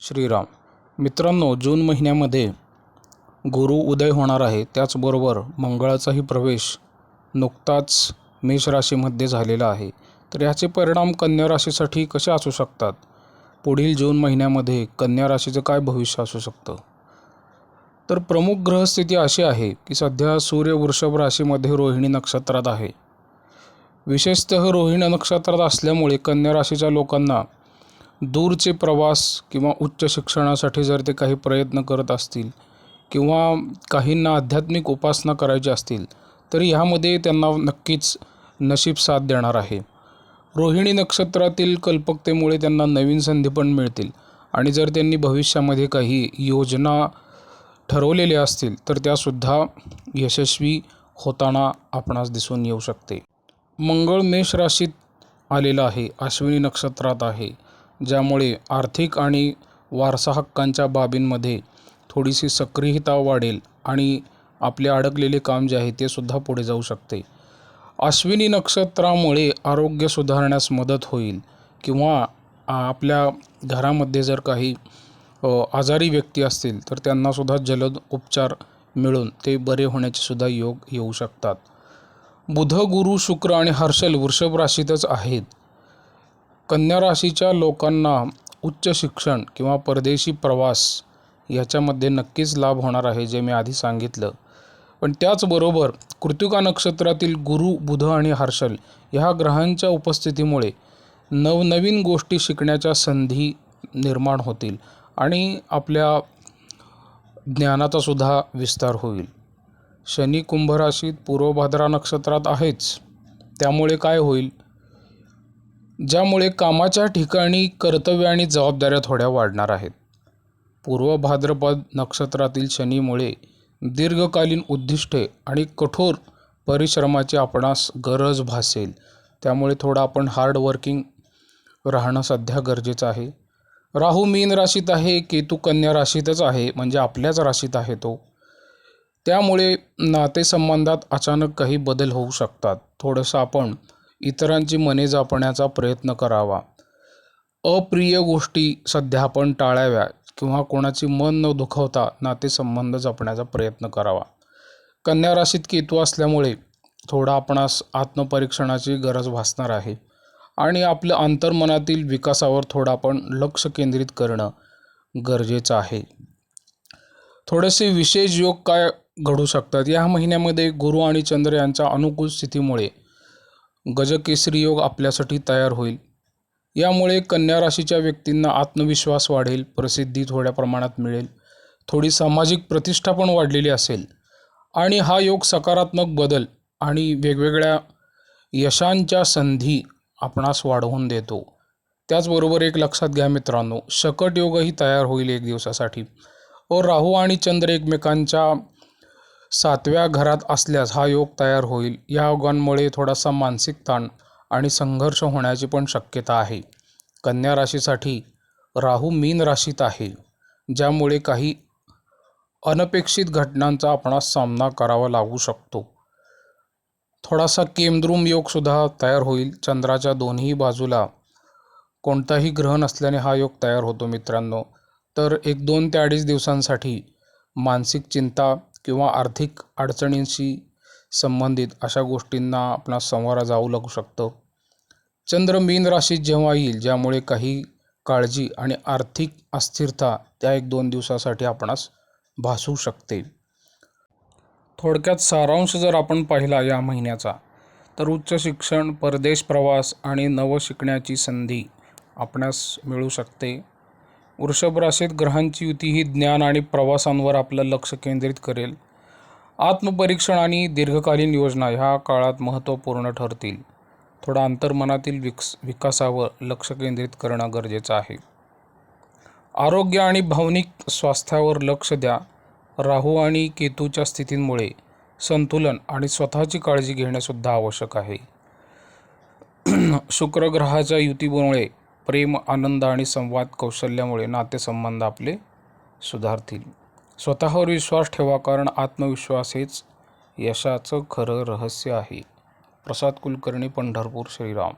श्रीराम मित्रांनो जून महिन्यामध्ये गुरु उदय होणार आहे. त्याचबरोबर मंगळाचाही प्रवेश नुकताच मेष राशीमध्ये झालेला आहे. तर याचे परिणाम कन्या राशीसाठी कसे असू शकतात? पुढील जून महिन्यामध्ये कन्या राशीचं काय भविष्य असू शकतं? तर प्रमुख ग्रहस्थिती अशी आहे की सध्या सूर्य वृषभ राशीमध्ये रोहिणी नक्षत्रात आहे. विशेषतः रोहिणी नक्षत्रात असल्यामुळे कन्या राशीच्या लोकांना दूरचे प्रवास किंवा उच्च शिक्षणासाठी जर ते काही प्रयत्न करत असतील किंवा काहींना आध्यात्मिक उपासना करायची असतील तर ह्यामध्ये त्यांना नक्कीच नशीब साथ देणार आहे. रोहिणी नक्षत्रातील कल्पकतेमुळे त्यांना नवीन संधी पण मिळतील आणि जर त्यांनी भविष्यामध्ये काही योजना ठरवलेल्या असतील तर त्यासुद्धा यशस्वी होताना आपणास दिसून येऊ शकते. मंगळ मेष राशीत आलेला आहे अश्विनी नक्षत्रात आहे. ज्यामुळे आर्थिक आणि वारसा हक्कांच्या बाबींमध्ये थोडीशी सक्रियता वाढेल आणि आपले अडकलेले काम जे आहे ते सुद्धा पुढे जाऊ शकते. अश्विनी नक्षत्रामुळे आरोग्य सुधारण्यास मदत होईल किंवा आपल्या घरामध्ये जर काही आजारी व्यक्ती असतील तर त्यांनासुद्धा जलद उपचार मिळून ते बरे होण्याचे सुद्धा योग येऊ शकतात. बुध गुरु शुक्र आणि हर्षल वृषभ राशीतच आहेत. कन्या राशीच्या लोकांना उच्च शिक्षण किंवा परदेशी प्रवास याच्यामध्ये नक्कीच लाभ होणार आहे जे मी आधी सांगितलं. पण त्याचबरोबर कृतिका नक्षत्रातील गुरु बुध आणि हर्षल ह्या ग्रहांच्या उपस्थितीमुळे नवनवीन गोष्टी शिकण्याच्या संधी निर्माण होतील आणि आपल्या ज्ञानाचा सुद्धा विस्तार होईल. शनी कुंभ राशीत पूर्वभाद्रा नक्षत्रात आहेच. त्यामुळे काय होईल? ज्यामुळे कामाच्या ठिकाणी कर्तव्य आणि जबाबदाऱ्या थोड्या वाढणार आहेत. पूर्व भाद्रपद नक्षत्रातील शनीमुळे दीर्घकालीन उद्दिष्टे आणि कठोर परिश्रमाची आपणास गरज भासेल. त्यामुळे थोडं आपण हार्डवर्किंग राहणं सध्या गरजेचं आहे. राहू मीन राशीत आहे केतू कन्या राशीतच आहे म्हणजे आपल्याच राशीत आहे तो. त्यामुळे नातेसंबंधात अचानक काही बदल होऊ शकतात. थोडंसं आपण इतरांची मने जपण्याचा प्रयत्न करावा. अप्रिय गोष्टी सध्या आपण टाळाव्या किंवा कोणाची मन न दुखवता नातेसंबंध जपण्याचा प्रयत्न करावा. कन्या राशीत केतू असल्यामुळे थोडा आपणास आत्मपरीक्षणाची गरज भासणार आहे आणि आपल्या अंतर्मनातील विकासावर थोडं आपण लक्ष केंद्रित करणं गरजेचं आहे. थोडेसे विशेष योग काय घडू शकतात? या महिन्यामध्ये गुरु आणि चंद्र यांच्या अनुकूल स्थितीमुळे गजकेसरी योग आपल्यासाठी तयार होईल. यामुळे कन्या राशीच्या व्यक्तींना आत्मविश्वास वाढेल प्रसिद्धी थोड्या प्रमाणात मिळेल थोडी सामाजिक प्रतिष्ठा पण वाढलेली असेल. आणि हा योग सकारात्मक बदल आणि वेगवेगळ्या यशांच्या संधी आपणास वाढवून देतो. त्याचबरोबर एक लक्षात घ्या मित्रांनो शकट योगही तयार होईल एक दिवसासाठी. व राहू आणि चंद्र एकमेकांच्या सातव्या घरात असल्यास हा योग तयार होईल. या योगांमुळे थोडासा मानसिक ताण आणि संघर्ष होण्याची पण शक्यता आहे. कन्या राशीसाठी राहू मीन राशीत आहे ज्यामुळे काही अनपेक्षित घटनांचा आपणास सामना करावा लागू शकतो. थोडासा केमद्रुम योगसुद्धा तयार होईल. चंद्राच्या दोन्ही बाजूला कोणताही ग्रह नसल्याने हा योग तयार होतो मित्रांनो. तर एक दोन ते अडीच दिवसांसाठी मानसिक चिंता किंवा आर्थिक अडचणींशी संबंधित अशा गोष्टींना आपणास सामोरा जाऊ लागू शकतं. चंद्र मीन राशीत जेव्हा येईल ज्यामुळे काही काळजी आणि आर्थिक अस्थिरता त्या एक दोन दिवसासाठी आपणास भासू शकते. थोडक्यात सारांश जर आपण पाहिला या महिन्याचा तर उच्च शिक्षण परदेश प्रवास आणि नवं शिकण्याची संधी आपणास मिळू शकते. वृषभ राशीत ग्रहांची युती ही ज्ञान आणि प्रवासांवर आपलं लक्ष केंद्रित करेल. आत्मपरीक्षण आणि दीर्घकालीन योजना ह्या काळात महत्त्वपूर्ण ठरतील. थोडा अंतर्मनातील विक्स विकासावर लक्ष केंद्रित करणं गरजेचं आहे. आरोग्य आणि भावनिक स्वास्थ्यावर लक्ष द्या. राहू आणि केतूच्या स्थितींमुळे संतुलन आणि स्वतःची काळजी घेणेसुद्धा आवश्यक आहे. शुक्रग्रहाच्या युतीमुळे प्रेम आनंद आणि संवाद कौशल्यामुळे नातेसंबंध आपले सुधारतील. स्वतःवर विश्वास ठेवा कारण आत्मविश्वास हेच यशाचं खरं रहस्य आहे. प्रसाद कुलकर्णी पंढरपूर श्रीराम.